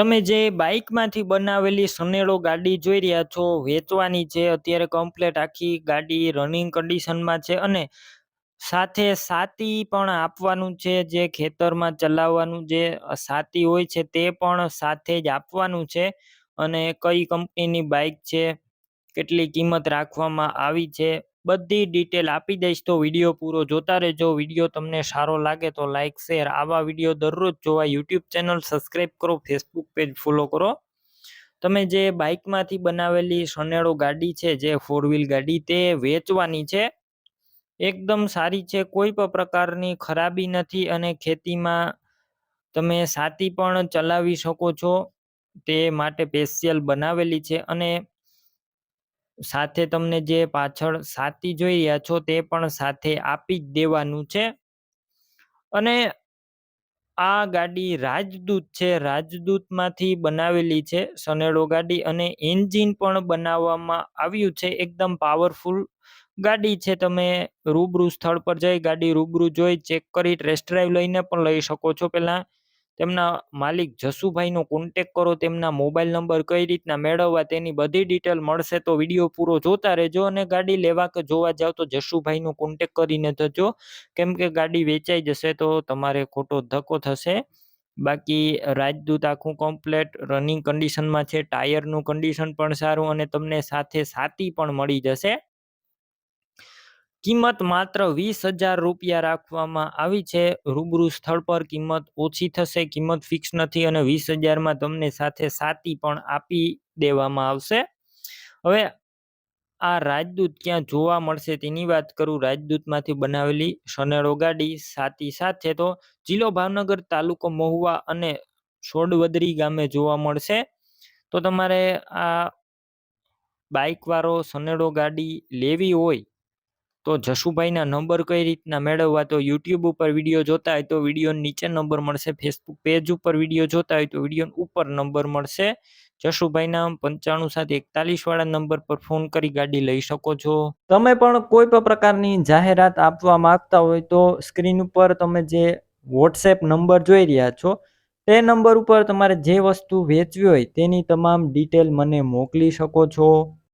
તમે જે બાઈકમાંથી બનાવેલી સનેડો ગાડી જોઈ રહ્યા છો, વેચવાની છે, અત્યારે કમ્પ્લેટ આખી ગાડી રનિંગ કન્ડિશનમાં છે અને સાથે સાતી પણ આપવાનું છે, જે ખેતરમાં ચલાવવાનું જે સાતી હોય છે તે પણ સાથે જ આપવાનું છે અને કઈ કંપનીની બાઇક છે, કેટલી કિંમત રાખવામાં આવી છે બધી ડિટેલ આપી દઈશ. તો વીડિયો પૂરો જોતા રહેજો. વીડિયો તમને સારો લાગે તો લાઈક શેર આવા વીડિયો દરરોજ જોવા યુટ્યુબ ચેનલ સબસ્ક્રાઈબ કરો ફેસબુક પેજ ફોલો કરો. તમે જે બાઇકમાંથી બનાવેલી સનેડો ગાડી છે, જે ફોર વ્હીલ ગાડી, તે વેચવાની છે. એકદમ સારી છે. કોઈ પણ પ્રકારની ખરાબી નથી અને ખેતીમાં તમે સાતી પણ ચલાવી શકો છો. તે માટે સ્પેશિયલ બનાવેલી છે અને સાથે તમને જે પાછળ સાતી જોઈ રહ્યા છો તે પણ સાથે આપી જ દેવાનું છે. અને આ ગાડી રાજદૂત છે. રાજદૂતમાંથી બનાવેલી છે. સનેડો ગાડી અને એન્જિન પણ બનાવવામાં આવ્યું છે. એકદમ પાવરફુલ ગાડી છે. તમે રૂબરૂ સ્થળ પર જઈ ગાડી રૂબરૂ જોઈ, ચેક કરી ટેસ્ટ ડ્રાઈવ લઈને પણ લઈ શકો છો. પહેલાં તેમના માલિક જસુભાઈનો કોન્ટેક કરો, તેમના મોબાઈલ નંબર કઈ રીતના મેળવવા તેની બધી ડિટેલ મળશે તો વીડિયો પૂરો જોતા રહેજો અને ગાડી લેવા કે જોવા જાવ તો જસુભાઈનો કોન્ટેક કરીને જજો. કેમ કે ગાડી વેચાઈ જશે તો તમારે ખોટો ધક્કો થશે. બાકી રાજદૂત આખું કમ્પ્લેટ રનિંગ કન્ડિશનમાં છે ટાયરનું કન્ડિશન પણ સારું અને તમને સાથે સાતી પણ મળી જશે. કિંમત માત્ર વીસ હજાર રૂપિયા રાખવામાં આવી છે. રૂબરૂ સ્થળ પર કિંમત ઓછી થશે, કિંમત ફિક્સ નથી અને વીસ હજારમાં તમને સાથે સાતી પણ આપી દેવામાં આવશે. હવે આ રાજદૂત ક્યાં જોવા મળશે તેની વાત કરું. રાજદૂતમાંથી બનાવેલી સનેડો ગાડી સાતી સાથે તો જિલ્લો ભાવનગર તાલુકો મહુવા અને સોડવદરી ગામે જોવા મળશે. તો તમારે આ બાઇકવાળો સનેડો ગાડી લેવી હોય તો જશુભાઈના નંબર કઈ રીતના મેળવવા? તો યુટ્યુબ ઉપર વીડિયો જોતા હોય તો વીડિયો નીચે નંબર મળશે. ફેસબુક પેજ ઉપર વીડિયો જોતા હોય તો વીડિયો ઉપર નંબર મળશે. જશુભાઈના પંચાણું સાત એકતાલીસ વાળા નંબર પર ફોન કરી ગાડી લઈ શકો છો. તમે પણ કોઈ પણ પ્રકારની જાહેરાત આપવા માંગતા હોય તો સ્ક્રીન ઉપર તમે જે વોટ્સએપ નંબર જોઈ રહ્યા છો, તે નંબર ઉપર તમારે જે વસ્તુ વેચવી હોય તેની તમામ ડિટેલ મને મોકલી શકો છો.